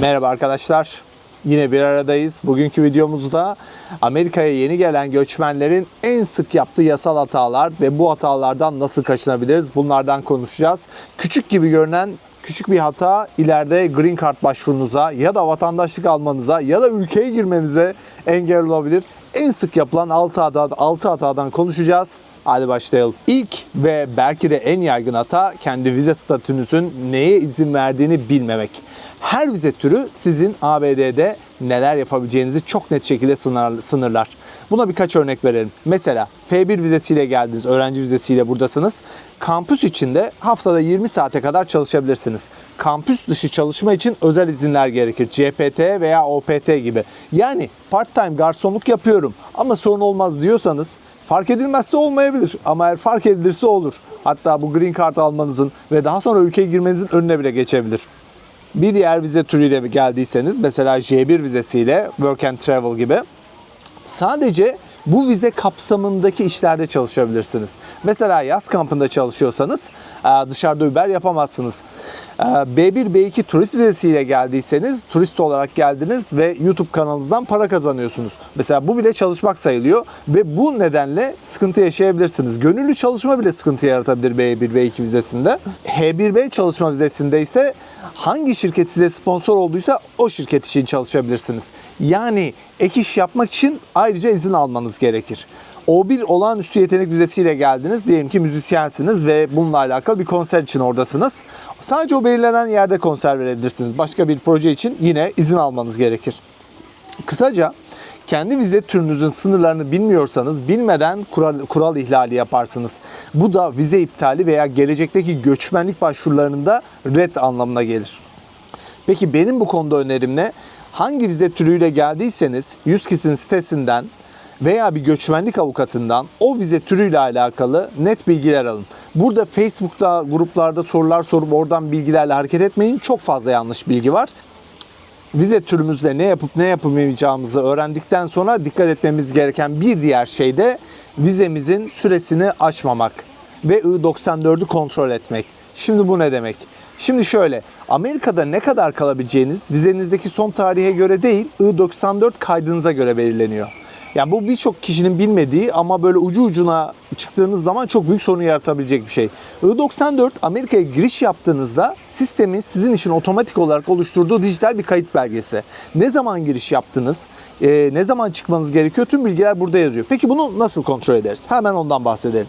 Merhaba arkadaşlar. Yine bir aradayız. Bugünkü videomuzda Amerika'ya yeni gelen göçmenlerin en sık yaptığı yasal hatalar ve bu hatalardan nasıl kaçınabiliriz? Bunlardan konuşacağız. Küçük gibi görünen küçük bir hata ileride green card başvurunuza ya da vatandaşlık almanıza ya da ülkeye girmenize engel olabilir. En sık yapılan 6 hata, 6 hatadan konuşacağız. Hadi başlayalım. İlk ve belki de en yaygın hata kendi vize statünüzün neye izin verdiğini bilmemek. Her vize türü sizin ABD'de neler yapabileceğinizi çok net şekilde sınır- sınırlar. Buna birkaç örnek verelim. Mesela F1 vizesiyle geldiniz, öğrenci vizesiyle buradasınız. Kampüs içinde haftada 20 saate kadar çalışabilirsiniz. Kampüs dışı çalışma için özel izinler gerekir. CPT veya OPT gibi. Yani part-time garsonluk yapıyorum ama sorun olmaz diyorsanız Fark edilmezse olmayabilir ama eğer fark edilirse olur. Hatta bu green card almanızın ve daha sonra ülkeye girmenizin önüne bile geçebilir. Bir diğer vize türüyle geldiyseniz mesela J1 vizesiyle Work and Travel gibi sadece bu vize kapsamındaki işlerde çalışabilirsiniz. Mesela yaz kampında çalışıyorsanız dışarıda Uber yapamazsınız. E, B1, B2 turist vizesiyle geldiyseniz turist olarak geldiniz ve YouTube kanalınızdan para kazanıyorsunuz. Mesela bu bile çalışmak sayılıyor ve bu nedenle sıkıntı yaşayabilirsiniz. Gönüllü çalışma bile sıkıntı yaratabilir B1, B2 vizesinde. H1B çalışma vizesinde ise hangi şirket size sponsor olduysa o şirket için çalışabilirsiniz. Yani ek iş yapmak için ayrıca izin almanız gerekir. O1 olağanüstü yetenek vizesiyle geldiniz. Diyelim ki müzisyensiniz ve bununla alakalı bir konser için oradasınız. Sadece o belirlenen yerde konser verebilirsiniz. Başka bir proje için yine izin almanız gerekir. Kısaca kendi vize türünüzün sınırlarını bilmiyorsanız bilmeden kural, kural ihlali yaparsınız. Bu da vize iptali veya gelecekteki göçmenlik başvurularında red anlamına gelir. Peki benim bu konuda önerim ne? Hangi vize türüyle geldiyseniz 100 kişinin sitesinden veya bir göçmenlik avukatından o vize türüyle alakalı net bilgiler alın. Burada Facebook'ta gruplarda sorular sorup oradan bilgilerle hareket etmeyin. Çok fazla yanlış bilgi var vize türümüzde ne yapıp ne yapamayacağımızı öğrendikten sonra dikkat etmemiz gereken bir diğer şey de vizemizin süresini aşmamak ve I-94'ü kontrol etmek. Şimdi bu ne demek? Şimdi şöyle, Amerika'da ne kadar kalabileceğiniz vizenizdeki son tarihe göre değil, I-94 kaydınıza göre belirleniyor. Yani bu birçok kişinin bilmediği ama böyle ucu ucuna çıktığınız zaman çok büyük sorun yaratabilecek bir şey. I-94 Amerika'ya giriş yaptığınızda sistemin sizin için otomatik olarak oluşturduğu dijital bir kayıt belgesi. Ne zaman giriş yaptınız, e, ne zaman çıkmanız gerekiyor tüm bilgiler burada yazıyor. Peki bunu nasıl kontrol ederiz? Hemen ondan bahsedelim.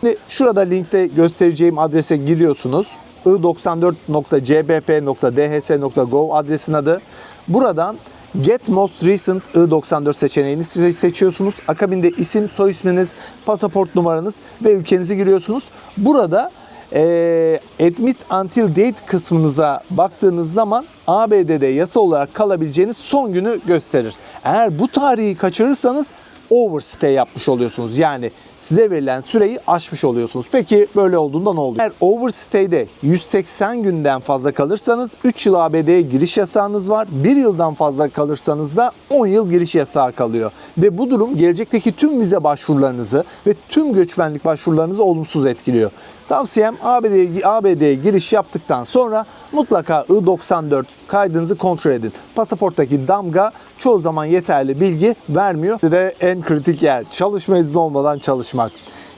Şimdi şurada linkte göstereceğim adrese giriyorsunuz. i94.cbp.dhs.gov adresin adı. Buradan Get Most Recent I-94 seçeneğini se- seçiyorsunuz. Akabinde isim, soy isminiz, pasaport numaranız ve ülkenizi giriyorsunuz. Burada eee, Admit Until Date kısmınıza baktığınız zaman ABD'de yasa olarak kalabileceğiniz son günü gösterir. Eğer bu tarihi kaçırırsanız overstay yapmış oluyorsunuz. Yani size verilen süreyi aşmış oluyorsunuz. Peki böyle olduğunda ne oluyor? Eğer overstay'de 180 günden fazla kalırsanız 3 yıl ABD'ye giriş yasağınız var. 1 yıldan fazla kalırsanız da 10 yıl giriş yasağı kalıyor. Ve bu durum gelecekteki tüm vize başvurularınızı ve tüm göçmenlik başvurularınızı olumsuz etkiliyor. Tavsiyem ABD'ye ABD'ye giriş yaptıktan sonra mutlaka I-94 kaydınızı kontrol edin. Pasaporttaki damga çoğu zaman yeterli bilgi vermiyor. Bir de en kritik yer çalışma izni olmadan çalışmak.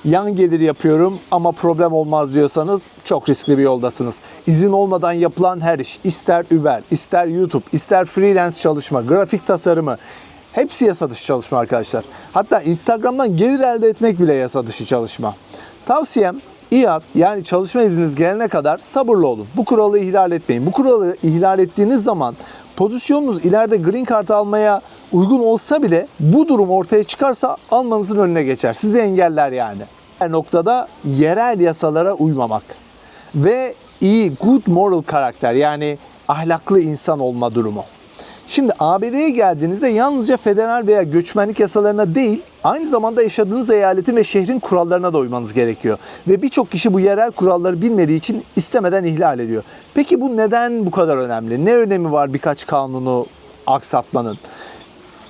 Yan gelir yapıyorum ama problem olmaz diyorsanız çok riskli bir yoldasınız. İzin olmadan yapılan her iş, ister Uber, ister YouTube, ister freelance çalışma, grafik tasarımı, hepsi yasa dışı çalışma arkadaşlar. Hatta Instagram'dan gelir elde etmek bile yasa dışı çalışma. Tavsiyem İAD yani çalışma izniniz gelene kadar sabırlı olun. Bu kuralı ihlal etmeyin. Bu kuralı ihlal ettiğiniz zaman pozisyonunuz ileride green card almaya uygun olsa bile bu durum ortaya çıkarsa almanızın önüne geçer. Sizi engeller yani. Her noktada yerel yasalara uymamak ve iyi good moral karakter yani ahlaklı insan olma durumu. Şimdi ABD'ye geldiğinizde yalnızca federal veya göçmenlik yasalarına değil, aynı zamanda yaşadığınız eyaletin ve şehrin kurallarına da uymanız gerekiyor. Ve birçok kişi bu yerel kuralları bilmediği için istemeden ihlal ediyor. Peki bu neden bu kadar önemli? Ne önemi var birkaç kanunu aksatmanın?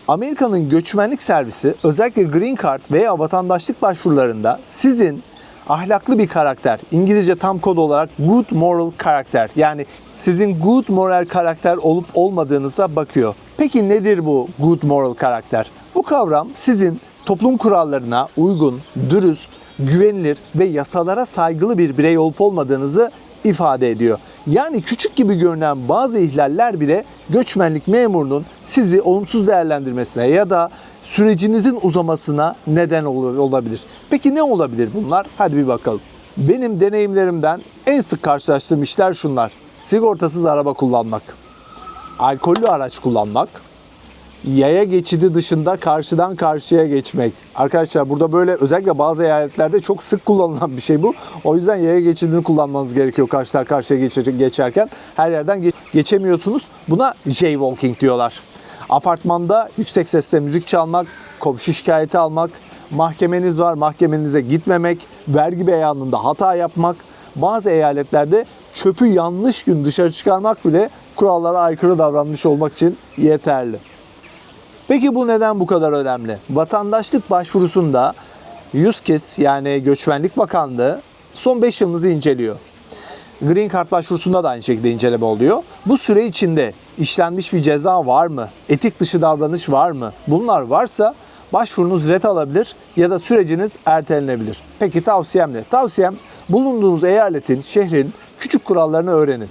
Amerika'nın göçmenlik servisi özellikle Green Card veya vatandaşlık başvurularında sizin ahlaklı bir karakter. İngilizce tam kod olarak good moral karakter. Yani sizin good moral karakter olup olmadığınıza bakıyor. Peki nedir bu good moral karakter? Bu kavram sizin toplum kurallarına uygun, dürüst, güvenilir ve yasalara saygılı bir birey olup olmadığınızı ifade ediyor. Yani küçük gibi görünen bazı ihlaller bile göçmenlik memurunun sizi olumsuz değerlendirmesine ya da sürecinizin uzamasına neden ol- olabilir. Peki ne olabilir bunlar? Hadi bir bakalım. Benim deneyimlerimden en sık karşılaştığım işler şunlar. Sigortasız araba kullanmak, alkollü araç kullanmak, yaya geçidi dışında karşıdan karşıya geçmek. Arkadaşlar burada böyle özellikle bazı eyaletlerde çok sık kullanılan bir şey bu. O yüzden yaya geçidini kullanmanız gerekiyor karşıdan karşıya geçer- geçerken. Her yerden ge- geçemiyorsunuz. Buna jaywalking diyorlar. Apartmanda yüksek sesle müzik çalmak, komşu şikayeti almak, mahkemeniz var mahkemenize gitmemek, vergi beyanında hata yapmak, bazı eyaletlerde çöpü yanlış gün dışarı çıkarmak bile kurallara aykırı davranmış olmak için yeterli. Peki bu neden bu kadar önemli? Vatandaşlık başvurusunda YUSKES yani Göçmenlik Bakanlığı son 5 yılınızı inceliyor. Green Card başvurusunda da aynı şekilde inceleme oluyor. Bu süre içinde işlenmiş bir ceza var mı? Etik dışı davranış var mı? Bunlar varsa başvurunuz ret alabilir ya da süreciniz ertelenebilir. Peki tavsiyem ne? Tavsiyem bulunduğunuz eyaletin, şehrin küçük kurallarını öğrenin.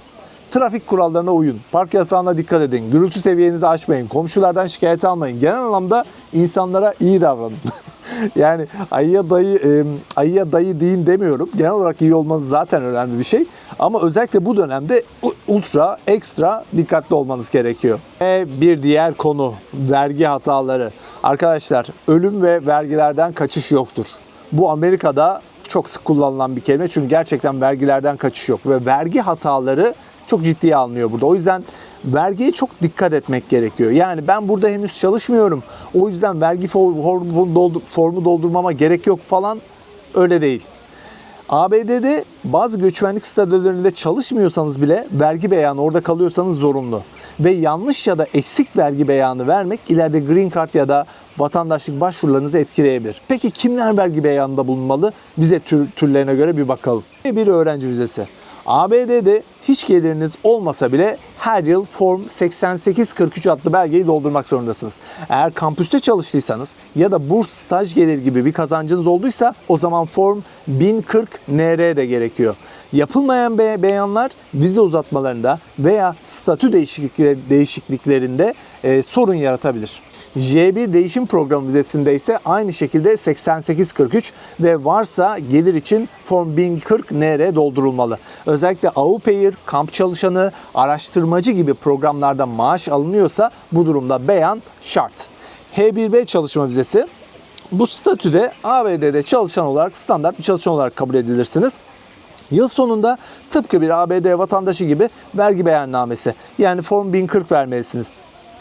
Trafik kurallarına uyun. Park yasağına dikkat edin. Gürültü seviyenizi aşmayın. Komşulardan şikayet almayın. Genel anlamda insanlara iyi davranın. yani ayıya dayı e, ayıya dayı deyin demiyorum. Genel olarak iyi olmanız zaten önemli bir şey. Ama özellikle bu dönemde ultra ekstra dikkatli olmanız gerekiyor. Ve bir diğer konu vergi hataları. Arkadaşlar ölüm ve vergilerden kaçış yoktur. Bu Amerika'da çok sık kullanılan bir kelime çünkü gerçekten vergilerden kaçış yok ve vergi hataları çok ciddiye alınıyor burada. O yüzden vergiye çok dikkat etmek gerekiyor. Yani ben burada henüz çalışmıyorum. O yüzden vergi for- formu doldu- formu doldurmama gerek yok falan öyle değil. ABD'de bazı göçmenlik statülerinde çalışmıyorsanız bile vergi beyanı orada kalıyorsanız zorunlu. Ve yanlış ya da eksik vergi beyanı vermek ileride green card ya da vatandaşlık başvurularınızı etkileyebilir. Peki kimler vergi beyanında bulunmalı? Vize tür, türlerine göre bir bakalım. Bir öğrenci vizesi. ABD'de hiç geliriniz olmasa bile her yıl Form 8843 adlı belgeyi doldurmak zorundasınız. Eğer kampüste çalıştıysanız ya da burs staj gelir gibi bir kazancınız olduysa o zaman Form 1040 NR de gerekiyor. Yapılmayan be- beyanlar vize uzatmalarında veya statü değişiklikleri, değişikliklerinde e, sorun yaratabilir. J1 değişim programı vizesinde ise aynı şekilde 8843 ve varsa gelir için Form 1040 NR doldurulmalı. Özellikle au pair, kamp çalışanı, araştırmacı gibi programlarda maaş alınıyorsa bu durumda beyan şart. H1B çalışma vizesi bu statüde ABD'de çalışan olarak standart bir çalışan olarak kabul edilirsiniz. Yıl sonunda tıpkı bir ABD vatandaşı gibi vergi beyannamesi yani Form 1040 vermelisiniz.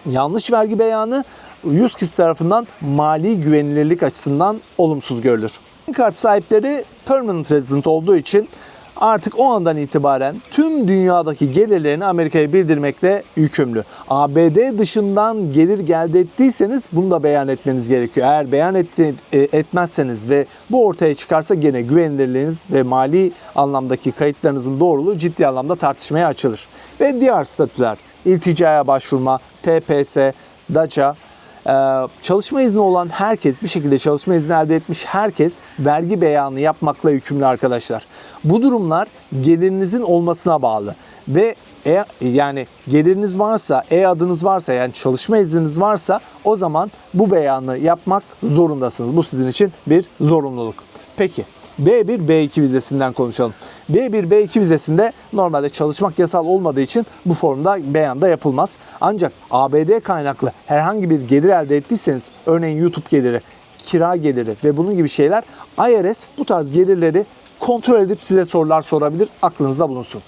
Yanlış vergi beyanı YUSKİS tarafından mali güvenilirlik açısından olumsuz görülür. Card sahipleri permanent resident olduğu için artık o andan itibaren tüm dünyadaki gelirlerini Amerika'ya bildirmekle yükümlü. ABD dışından gelir elde ettiyseniz bunu da beyan etmeniz gerekiyor. Eğer beyan etti, e, etmezseniz ve bu ortaya çıkarsa gene güvenilirliğiniz ve mali anlamdaki kayıtlarınızın doğruluğu ciddi anlamda tartışmaya açılır. Ve diğer statüler, ilticaya başvurma, TPS, DACA, çalışma izni olan herkes, bir şekilde çalışma izni elde etmiş herkes vergi beyanı yapmakla yükümlü arkadaşlar. Bu durumlar gelirinizin olmasına bağlı ve e, yani geliriniz varsa, e-adınız varsa yani çalışma izniniz varsa o zaman bu beyanı yapmak zorundasınız. Bu sizin için bir zorunluluk. Peki B1, B2 vizesinden konuşalım. B1, B2 vizesinde normalde çalışmak yasal olmadığı için bu formda beyanda yapılmaz. Ancak ABD kaynaklı herhangi bir gelir elde ettiyseniz, örneğin YouTube geliri, kira geliri ve bunun gibi şeyler IRS bu tarz gelirleri kontrol edip size sorular sorabilir. Aklınızda bulunsun.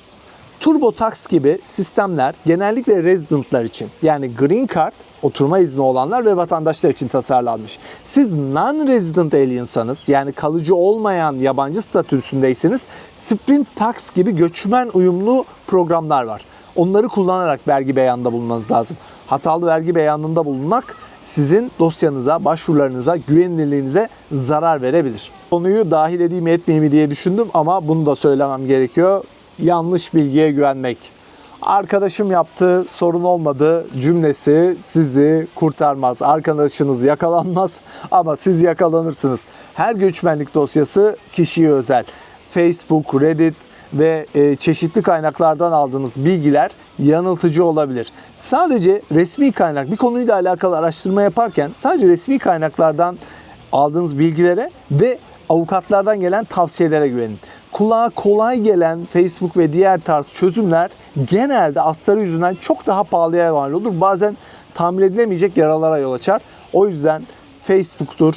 TurboTax gibi sistemler genellikle residentlar için yani green card oturma izni olanlar ve vatandaşlar için tasarlanmış. Siz non-resident aliensanız yani kalıcı olmayan yabancı statüsündeyseniz Sprint Tax gibi göçmen uyumlu programlar var. Onları kullanarak vergi beyanında bulunmanız lazım. Hatalı vergi beyanında bulunmak sizin dosyanıza, başvurularınıza, güvenilirliğinize zarar verebilir. Konuyu dahil edeyim etmeyeyim diye düşündüm ama bunu da söylemem gerekiyor. Yanlış bilgiye güvenmek. Arkadaşım yaptı, sorun olmadı cümlesi sizi kurtarmaz. Arkadaşınız yakalanmaz ama siz yakalanırsınız. Her göçmenlik dosyası kişiye özel. Facebook, Reddit ve e, çeşitli kaynaklardan aldığınız bilgiler yanıltıcı olabilir. Sadece resmi kaynak bir konuyla alakalı araştırma yaparken sadece resmi kaynaklardan aldığınız bilgilere ve avukatlardan gelen tavsiyelere güvenin. Kulağa kolay gelen Facebook ve diğer tarz çözümler genelde astarı yüzünden çok daha pahalıya mal olur. Bazen tamir edilemeyecek yaralara yol açar. O yüzden Facebook'tur,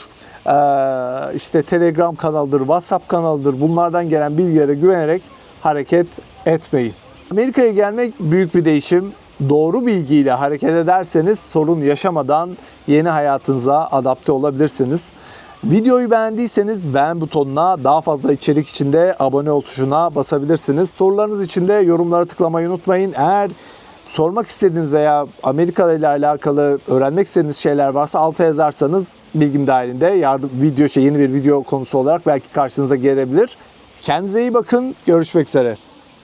işte Telegram kanalıdır, WhatsApp kanalıdır bunlardan gelen bilgilere güvenerek hareket etmeyin. Amerika'ya gelmek büyük bir değişim. Doğru bilgiyle hareket ederseniz sorun yaşamadan yeni hayatınıza adapte olabilirsiniz. Videoyu beğendiyseniz beğen butonuna daha fazla içerik içinde abone ol tuşuna basabilirsiniz. Sorularınız için de yorumlara tıklamayı unutmayın. Eğer sormak istediğiniz veya Amerika ile alakalı öğrenmek istediğiniz şeyler varsa alta yazarsanız bilgim dahilinde yardım video şey yeni bir video konusu olarak belki karşınıza gelebilir. Kendinize iyi bakın. Görüşmek üzere.